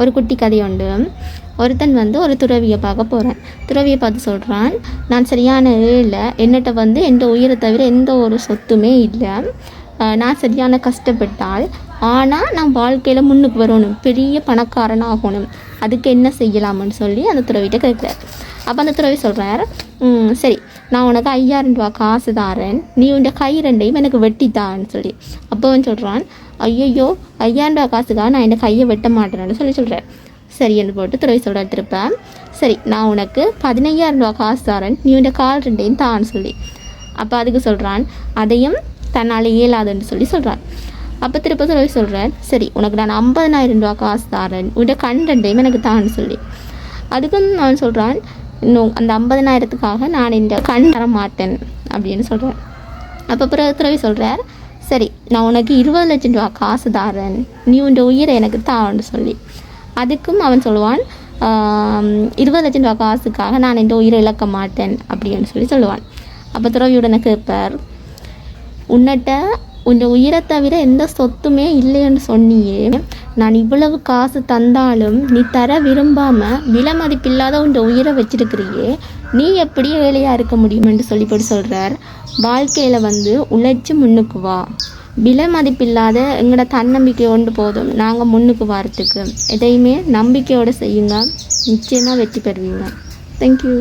ஒரு குட்டி கதை உண்டு ஒருத்தன் வந்து ஒரு துறவியை பார்க்க போகிறான் துறவியை பார்த்து சொல்கிறான் நான் சரியான இல்லை என்னட்ட வந்து எந்த உயிரை தவிர எந்த ஒரு சொத்துமே இல்லை. நான் சரியான கஷ்டப்பட்டால் ஆனால் நான் வாழ்க்கையில் முன்னுக்கு வரணும். பெரிய பணக்காரன் ஆகணும். அதுக்கு என்ன செய்யலாம்னு சொல்லி அந்த துறவிட்ட கேட்குறாரு அப்போ அந்த துறவி சொல்கிறார் சரி நான் உனக்கு ஐயாயிரம் ரூபா காசு தாரேன். நீ உன் கை ரெண்டையும் எனக்கு வெட்டித்தான்னு சொல்லி. அப்போ அவன் சொல்கிறான் ஐயையோ ஐயாண்டா காசுக்காக நான் என் கையை வெட்ட மாட்டேன்னு சொல்லி சொல்கிறேன் சரி என்று போட்டு துறவி சொல்கிறார் திருப்பேன். சரி நான் உனக்கு பதினையாயிரம் ரூபா காசு தரேன். நீ இந்த கால் ரெண்டையும் தான்னு சொல்லி. அப்போ அதுக்கு சொல்கிறான் அதையும் தன்னால் இயலாதுன்னு சொல்லி சொல்கிறான் அப்போ திருப்ப துறவி சொல்கிறேன் சரி உனக்கு நான் ஐம்பதனாயிரம் ரூபா காசு தரேன். உன்ட கண் ரெண்டையும் எனக்கு தான்னு சொல்லி. அதுக்கும் நான் சொல்கிறான் இன்னும் அந்த ஐம்பதனாயிரத்துக்காக நான் இந்த கண் தர மாட்டேன். அப்படின்னு சொல்கிறேன் அப்போ பிறகு துறவி சொல்கிறார் சரி நான் உனக்கு இருபது லட்சம் ரூபா காசு தாரேன். நீ உன் உயிரை எனக்கு தான்னு சொல்லி. அதுக்கும் அவன் சொல்லுவான் இருபது லட்சம் ரூபா காசுக்காக நான் இந்த உயிரை இழக்க மாட்டேன் அப்படின்னு சொல்லி சொல்லுவான். அப்போ துறவியுடனே கேட்பார்? உன்னிட்ட உன் உயிரை தவிர எந்த சொத்துமே இல்லைன்னு சொன்னியே. நான் இவ்வளவு காசு தந்தாலும் நீ தர விரும்பாம விலை மதிப்பில்லாத உன் உயிரை வச்சிருக்கிறியே நீ எப்படி வேலையாக இருக்க முடியும்னு சொல்லி போட்டு சொல்கிறார் வாழ்க்கையில் வந்து உழைச்சி முன்னுக்கு வா. விலை மதிப்பில்லாத எங்களோட தன்னம்பிக்கை ஒன்று போதும். நாங்கள் முன்னுக்கு வரத்துக்கு. எதையுமே நம்பிக்கையோடு செய்யுங்க. நிச்சயமாக வெற்றி பெறுவீங்க. தேங்க்யூ